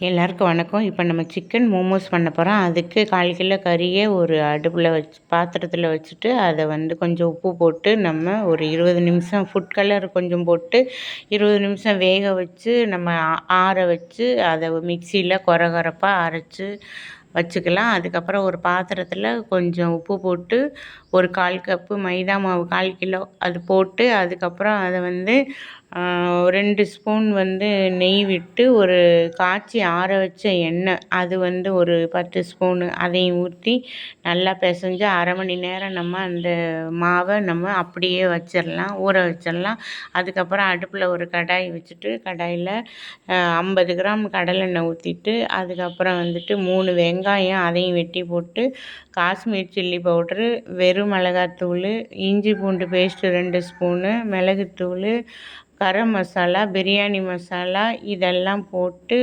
எல்லாருக்கும் வணக்கம். இப்போ நம்ம சிக்கன் மோமோஸ் பண்ண போகிறோம் அதுக்கு கால் கிலோ கறியை ஒரு அடுப்பில் வச்சு பாத்திரத்தில் வச்சுட்டு அதை வந்து கொஞ்சம் உப்பு போட்டு நம்ம ஒரு இருபது நிமிஷம் ஃபுட் கலர் கொஞ்சம் போட்டு இருபது நிமிஷம் வேக வச்சு நம்ம ஆற வச்சு அதை மிக்சியில் கொர கொரப்பாக அரைச்சி வச்சுக்கலாம். அதுக்கப்புறம் ஒரு பாத்திரத்தில் கொஞ்சம் உப்பு போட்டு ஒரு கால் கப்பு மைதா மாவு கால் கிலோ அது போட்டு அதுக்கப்புறம் அதை வந்து ரெண்டு ஸ்பூன் வந்து நெய் விட்டு ஒரு காய்ச்சி ஆற வச்ச எண்ணெய். அது வந்து ஒரு பத்து ஸ்பூனு அதையும் ஊற்றி நல்லா பிசைஞ்சு அரை மணி நேரம் நம்ம அந்த மாவை நம்ம அப்படியே வச்சிடலாம் ஊற வச்சிடலாம் அதுக்கப்புறம் அடுப்பில் ஒரு கடாய் வச்சுட்டு கடாயில் ஐம்பது கிராம் கடலெண்ணெய் ஊற்றிட்டு அதுக்கப்புறம் வந்துட்டு மூணு வெங்காயம் அதையும் வெட்டி போட்டு காஷ்மீர் சில்லி பவுட்ரு வெறும் மிளகாத்தூள் இஞ்சி பூண்டு பேஸ்ட்டு ரெண்டு ஸ்பூனு மிளகுத்தூள் கரம் மசாலா பிரியாணி மசாலா இதெல்லாம் போட்டு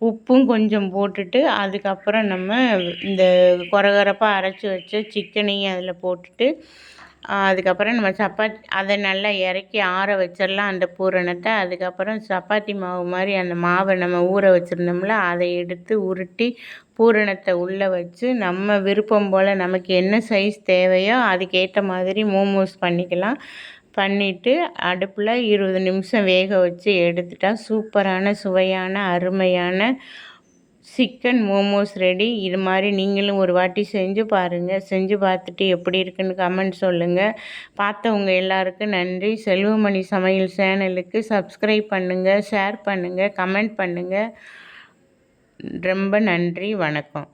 உப்பும் கொஞ்சம் போட்டுட்டு அதுக்கப்புறம் நம்ம இந்த கொரகொரப்பாக அரைச்சி வச்ச சிக்கனையும் அதில் போட்டுட்டு அதுக்கப்புறம் நம்ம சப்பாத்தி அதை நல்லா இறக்கி ஆற வச்சிடலாம் அந்த பூரணத்தை. அதுக்கப்புறம் சப்பாத்தி மாவு மாதிரி அந்த மாவை நம்ம ஊற வச்சுருந்தோம்ல அதை எடுத்து உருட்டி பூரணத்தை உள்ளே வச்சு நம்ம விருப்பம் போல் நமக்கு என்ன சைஸ் தேவையோ அதுக்கேற்ற மாதிரி மோமோஸ் பண்ணிக்கலாம். பண்ணிவிட்டு அடுப்பில் இருபது நிமிஷம் வேக வச்சு எடுத்துட்டால் சூப்பரான சுவையான அருமையான சிக்கன் மோமோஸ் ரெடி. இது மாதிரி நீங்களும் ஒரு வாட்டி செஞ்சு பாருங்கள் செஞ்சு பார்த்துட்டு எப்படி இருக்குன்னு கமெண்ட் சொல்லுங்கள் பார்த்தவங்க எல்லாருக்கும் நன்றி. செல்வமணி சமையல் சேனலுக்கு சப்ஸ்கிரைப் பண்ணுங்கள் ஷேர் பண்ணுங்கள் கமெண்ட் பண்ணுங்கள் ரொம்ப நன்றி. வணக்கம்.